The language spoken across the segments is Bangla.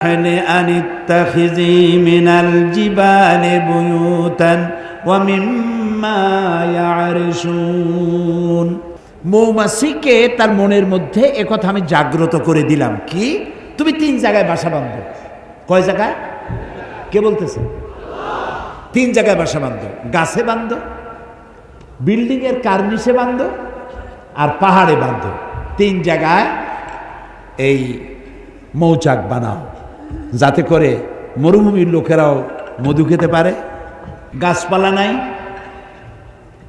أن اتخذي من الجبال بيوتا ومما يعرشون মৌমাছিকে তার মনের মধ্যে একথা আমি জাগ্রত করে দিলাম কি তুমি তিন জায়গায় বাসা বাঁধো কয় জায়গায় কে বলতেছে তিন জায়গায় বাসা বাঁধো গাছে বাঁধো বিল্ডিং এর কার্নিশে বাঁধো আর পাহাড়ে বাঁধো তিন জায়গায় এই মৌচাক বানাও যাতে করে মরুভূমির লোকেরাও মধু খেতে পারে। গাছপালা নাই,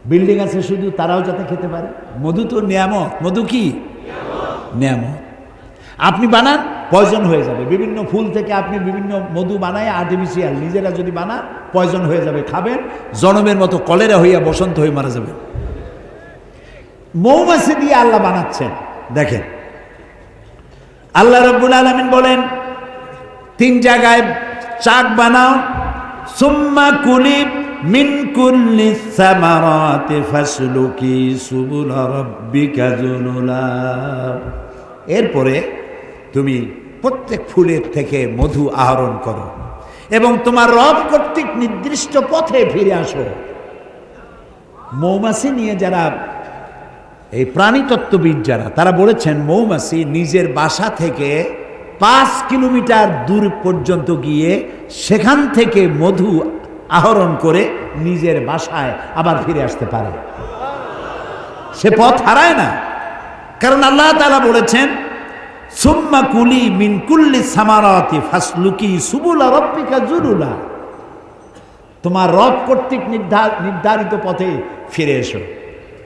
বিল্ডিং আছে শুধু তারাও যাতে খেতে পারে। মধু তো নিয়ামত। মধু কি? নিয়ামত। আপনি বানান, পয়জন হয়ে যাবে। বিভিন্ন ফুল থেকে আপনি বিভিন্ন মধু বানায় আর্টিফিশিয়াল নিজেরা যদি বানান, পয়জন হয়ে যাবে। খাবেন, জনমের মতো কলেরা হইয়া বসন্ত হয়ে মারা যাবে। মৌমাছি দিয়ে আল্লাহ বানাচ্ছেন। দেখেন। আল্লাহ রব্বুল আলমিন বলেন তিন জায়গায় চাক বানাও। সুম্মা কুলি মিন কুল্লি সামারাতি ফাসলুকি সুবুল যুনুলা। এরপরে তুমি প্রত্যেক ফুলের থেকে মধু আহরণ করো এবং তোমার রব কর্তৃক নির্দিষ্ট পথে ফিরে আসো। মৌমাছি নিয়ে যারা এই প্রাণীতত্ত্ববিদ যারা, তারা বলেছেন মৌমাছি নিজের বাসা থেকে পাঁচ কিলোমিটার দূর পর্যন্ত গিয়ে সেখান থেকে মধু আহরণ করে নিজের বাসায় আবার ফিরে আসতে পারে। সে পথ হারায় না। কারণ আল্লাহ তালা বলেছেন, সুম্মা কুলি মিন কুল্লি সামারাতি ফাসলুকি সুবুলা রব্বিকা জুরুলা তোমার রব কর্তৃক নির্ধার নির্ধারিত পথে ফিরে এসো।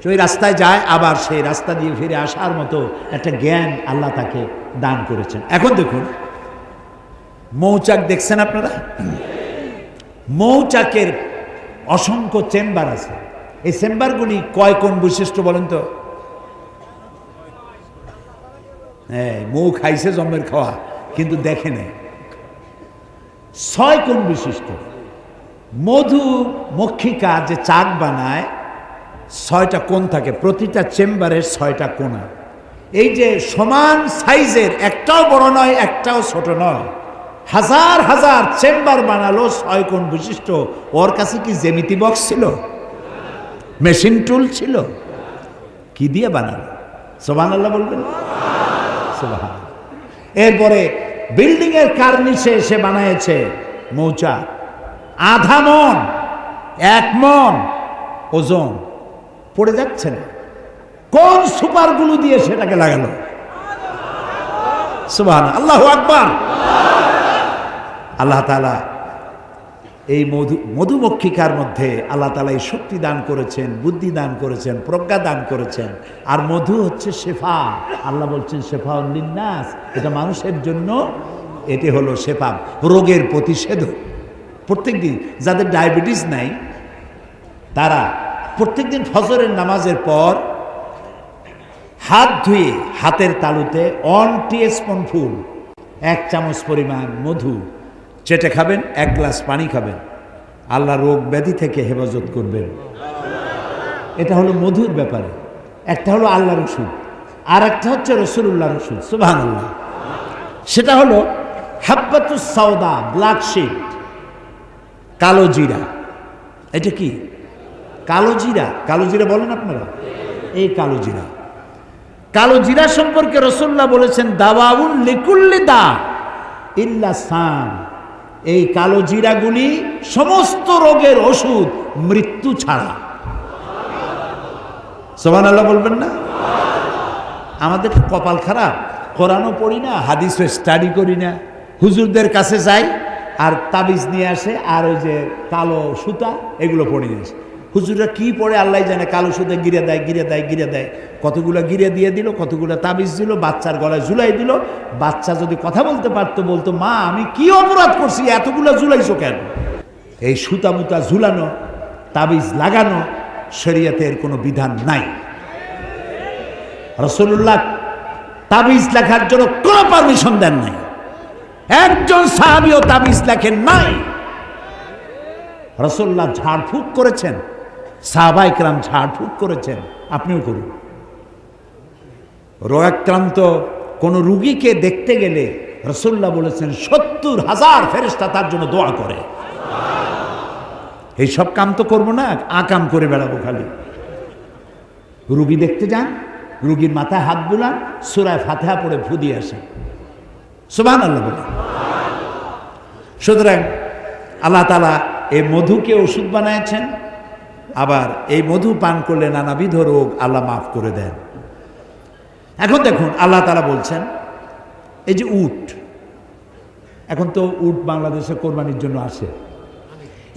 ওই রাস্তায় যায়, আবার সেই রাস্তা দিয়ে ফিরে আসার মতো একটা জ্ঞান আল্লাহ তাকে দান করেছেন। এখন দেখুন, মৌচাক দেখছেন আপনারা? মৌচাকের অসংখ্য চেম্বার আছে। এই চেম্বারগুলি কয় কোন বৈশিষ্ট্য বলেন তো? হ্যাঁ মৌ খাইছে জন্মের খাওয়া, কিন্তু দেখে নেই। ছয় কোন বিশিষ্ট মধু মক্ষিকা যে চাক বানায়, ছয়টা কোণ থাকে। প্রতিটা চেম্বারের ছয়টা কোণা এই যে সমান সাইজের, একটাও বড় নয়, একটাও ছোট নয়। হাজার হাজার চেম্বার বানালো ছয় কোণ বিশিষ্ট। ওর কাছে কি জেমিতি বক্স ছিল? মেশিন টুল ছিল? কি দিয়ে বানালো? সোবান আল্লাহ বলবেন। এরপরে বিল্ডিং এর কার্নিশে সে বানায়েছে মৌচা আধা মন, এক মন ওজন। পড়ে যাচ্ছে না। কোন সুপারগুলো দিয়ে সেটাকে লাগালো? সুবহান আল্লাহ আকবার। আল্লাহ তালা এই মধু, মধুমক্ষিকার মধ্যে আল্লাহ তালা এই শক্তি দান করেছেন, বুদ্ধি দান করেছেন, প্রজ্ঞা দান করেছেন। আর মধু হচ্ছে শেফা। আল্লাহ বলছেন, শেফা উল্লিন্নাস এটা মানুষের জন্য এটি হলো শেফা, রোগের প্রতিষেধক। প্রত্যেক দিন যাদের ডায়াবেটিস নাই, তারা প্রত্যেক দিন ফজরের নামাজের পর হাত ধুয়ে হাতের তালুতে অন টিস্পুন ফুল এক চামচ পরিমাণ মধু। চেটে খাবেন, এক গ্লাস পানি খাবেন। আল্লাহ রোগ ব্যাধি থেকে হেফাজত করবেন। এটা হলো মধুর ব্যাপারে। একটা হলো আল্লাহর ওষুধ। আর একটা হচ্ছে রসুল্লাহর ওষুধ। সুবাহান আল্লাহ সেটা হলো হাব্বাতুস সাউদা ব্ল্যাক শিট কালো জিরা। এটা কি? কালো জিরা। কালো জিরা বলেন আপনারা? এই কালো জিরা। কালো জিরা সম্পর্কে রসুল্লাহ বলেছেন, দাওয়াউন লিকুল্লি দা ইল্লা সাম এই কালো জিরাগুলি সমস্ত রোগের ওষুধ, মৃত্যু ছাড়া। সোমান আল্লাহ বলবেন না? আমাদের কপাল খারাপ। কোরআনও পড়ি না, হাদিসও স্টাডি করি না। হুজুরদের কাছে যাই, আর তাবিজ নিয়ে আসে, আর ওই যে কালো সুতা, এগুলো পড়ে নিয়ে আসে হুজুররা কি পড়ে আল্লাহ জানে, কালো সুতা গিরে দেয় গিরে দেয় গিরে দেয়। কতগুলো গিরে দিয়ে দিল, কতগুলো তাবিজ দিল, বাচ্চার গলায় ঝুলাই দিল। বাচ্চা যদি কথা বলতে পারতো, বলতো, মা, আমি কি অপরাধ করছি? এতগুলো ঝুলাইছো কেন? এই সুতা মুতা ঝুলানো, তাবিজ লাগানো শরীয়তের কোনো বিধান নাই। রসুল্লাহ তাবিজ লেখার জন্য কোনো পারমিশন দেন নাই। একজন সাহাবিও তাবিজ লেখেন নাই। রসল্লাহ ঝাড়ফুঁক করেছেন, সাহবাইকরাম ঝাড়ফুঁক করেছেন। আপনিও করুন। রোগাক্রান্ত কোনো রুগীকে দেখতে গেলে রসুল্লাহ বলেছেন, সত্তর হাজার ফেরেস্তা তার জন্য দোয়া করে। এই সব কাম তো করব না আকাম করে বেড়াবো খালি। রুগী দেখতে যান, রুগীর মাথায় হাত বুলান, সুরায় ফাতেহা পড়ে ফু দিয়ে আসেন। সুবাহ আল্লাহ বলে সুতরাং আল্লাহ তালা এই মধুকে ওষুধ বানিয়েছেন, আবার এই মধু পান করলে নানাবিধ রোগ আল্লাহ মাফ করে দেন। এখন দেখুন, আল্লাহ তালা বলছেন, এই যে উট, এখন তো উট বাংলাদেশে কোরবানির জন্য আসে।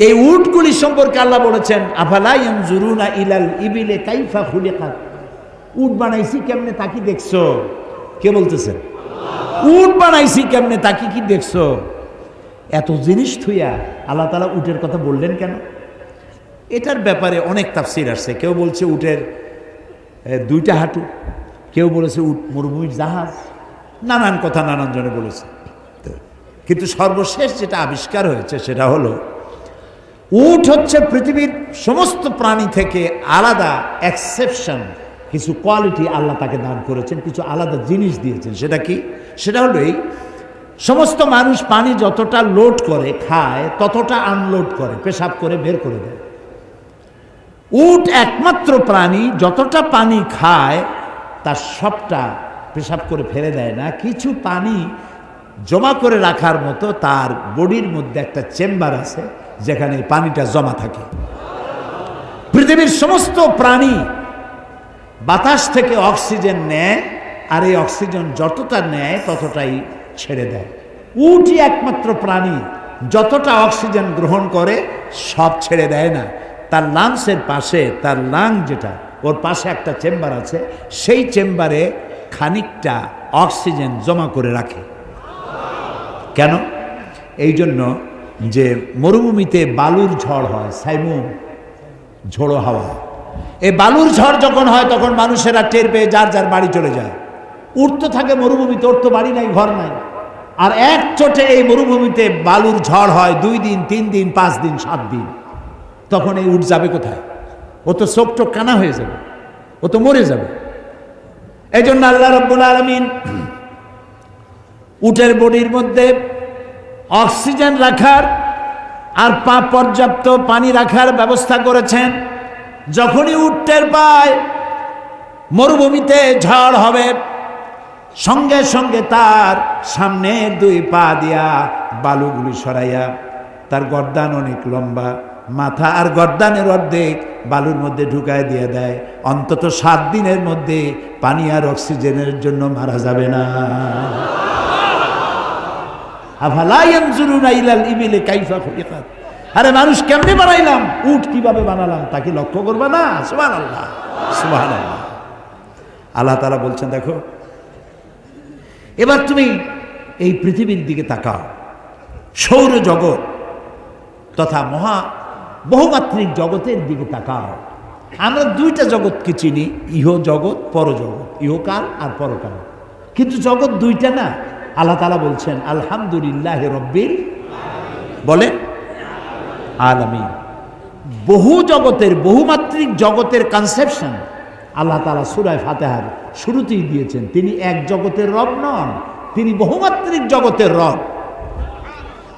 এই উটগুলি সম্পর্কে আল্লাহ বলেছেন আফালাই জুরুনা ইলাল ইবিলে কাইফা খুলিকাত? উট বানাইছি কেমনে তাকি দেখছ? কে বলতেছেন উট বানাইছি কেমনে তাকি কি দেখছ? এত জিনিস থুইয়া আল্লাহ তালা উটের কথা বললেন কেন? এটার ব্যাপারে অনেক তাফসির আসছে। কেউ বলছে উটের দুইটা হাঁটু। কেউ বলেছে, উট মরুভূমির জাহাজ। নানান কথা নানান জনে বলেছে। কিন্তু সর্বশেষ যেটা আবিষ্কার হয়েছে সেটা হলো, উট হচ্ছে পৃথিবীর সমস্ত প্রাণী থেকে আলাদা এক্সেপশন কিছু কোয়ালিটি আল্লাহ তাকে দান করেছেন, কিছু আলাদা জিনিস দিয়েছেন। সেটা কি? সেটা হলো এই, সমস্ত মানুষ পানি যতটা লোড করে, খায়, ততটা আনলোড করে, পেশাব করে, বের করে দেয়। উট একমাত্র প্রাণী, যতটা পানি খায় তার সবটা পেশাব করে ফেলে দেয় না। কিছু পানি জমা করে রাখার মতো তার বডির মধ্যে একটা চেম্বার আছে, যেখানে পানিটা জমা থাকে। পৃথিবীর সমস্ত প্রাণী বাতাস থেকে অক্সিজেন নেয়, আর এই অক্সিজেন যতটা নেয় ততটাই ছেড়ে দেয়। উটি একমাত্র প্রাণী, যতটা অক্সিজেন গ্রহণ করে সব ছেড়ে দেয় না। তার লাংসের পাশে, তার লাং যেটা ওর পাশে একটা চেম্বার আছে, সেই চেম্বারে খানিকটা অক্সিজেন জমা করে রাখে। কেন? এই জন্য যে মরুভূমিতে বালুর ঝড় হয় সাইমুম ঝোড়ো হাওয়া। এই বালুর ঝড় যখন হয়, তখন মানুষেরা টের পেয়ে যার যার বাড়ি চলে যায়। উঠতে থাকে মরুভূমিতে, ওর তো বাড়ি নাই, ঘর নাই। আর এক চোটে এই মরুভূমিতে বালুর ঝড় হয়, দুই দিন, তিন দিন, পাঁচ দিন, সাত দিন। তখন এই উঠ যাবে কোথায়? ও তো চোখ টোক কানা হয়ে যাবে, ও তো মরে যাবে। এই জন্য আল্লাহ রব্বুল আলমিন উটের বডির মধ্যে অক্সিজেন রাখার আর পা পর্যাপ্ত পানি রাখার ব্যবস্থা করেছেন। যখনই উঠতের পায়, মরুভূমিতে ঝড় হবে, সঙ্গে সঙ্গে তার সামনে দুই পা দিয়া বালুগুলি সরাইয়া তার গর্দান অনেক লম্বা। মাথা আর গর্দানের অর্ধেক বালুর মধ্যে ঢুকায় দিয়ে দেয়। অন্তত সাত দিনের মধ্যে পানি আর অক্সিজেনের জন্য মারা যাবে না। আরে মানুষ কেমনে বানাইলাম? উট কীভাবে বানালাম? তাকে লক্ষ্য করবে না? সুবহানাল্লাহ। সুবহানাল্লাহ। আল্লাহ তাআলা বলছেন, দেখো, এবার তুমি এই পৃথিবীর দিকে তাকাও। সৌর জগৎ তথা মহা বহুমাত্রিক জগতের দিকে তাকাও। আমরা দুইটা জগৎকে চিনি, ইহ জগৎ, পরজগৎ। ইহকাল আর পরকাল। কিন্তু জগৎ দুইটা না? আল্লাহ তালা বলছেন, আলহামদুলিল্লাহ রব্বিল বলেন আলামিন। বহু জগতের, বহুমাত্রিক জগতের কনসেপশন আল্লাহ তালা সুরায় ফাতেহার শুরুতেই দিয়েছেন। তিনি এক জগতের রব নন, তিনি বহুমাত্রিক জগতের রব।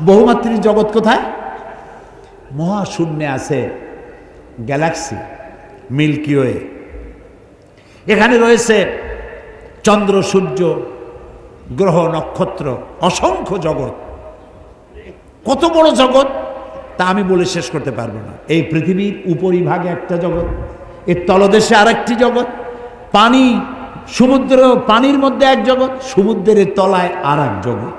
বহুমাত্রিক জগৎ কোথায়? মহাশূন্যে আছে গ্যালাক্সি, মিল্কি ওয়ে। এখানে রয়েছে চন্দ্র, সূর্য, গ্রহ, নক্ষত্র, অসংখ্য জগৎ। কত বড় জগৎ, তা আমি বলে শেষ করতে পারব না। এই পৃথিবীর উপরিভাগে একটা জগৎ, এর তলদেশে আরেকটি জগৎ, পানি, সমুদ্র, পানির মধ্যে এক জগৎ, সমুদ্রের তলায় আর এক জগৎ।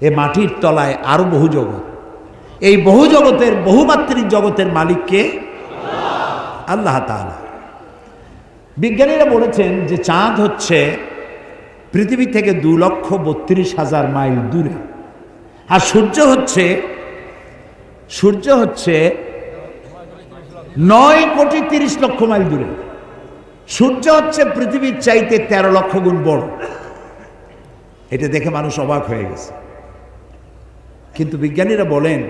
এ মাটির তলায় আরও বহু জগৎ। এই বহু জগতের বহুমাত্রিক জগতের মালিককে আল্লাহ তাআলা। বিজ্ঞানীরা বলেছেন যে চাঁদ হচ্ছে পৃথিবী থেকে দু লক্ষ বত্রিশ হাজার মাইল দূরে। আর সূর্য হচ্ছে সূর্য হচ্ছে নয় কোটি তিরিশ লক্ষ মাইল দূরে। সূর্য হচ্ছে পৃথিবীর চাইতে তেরো লক্ষ গুণ বড়। এটা দেখে মানুষ অবাক হয়ে গেছে। কিন্তু বিজ্ঞানীরা বলেন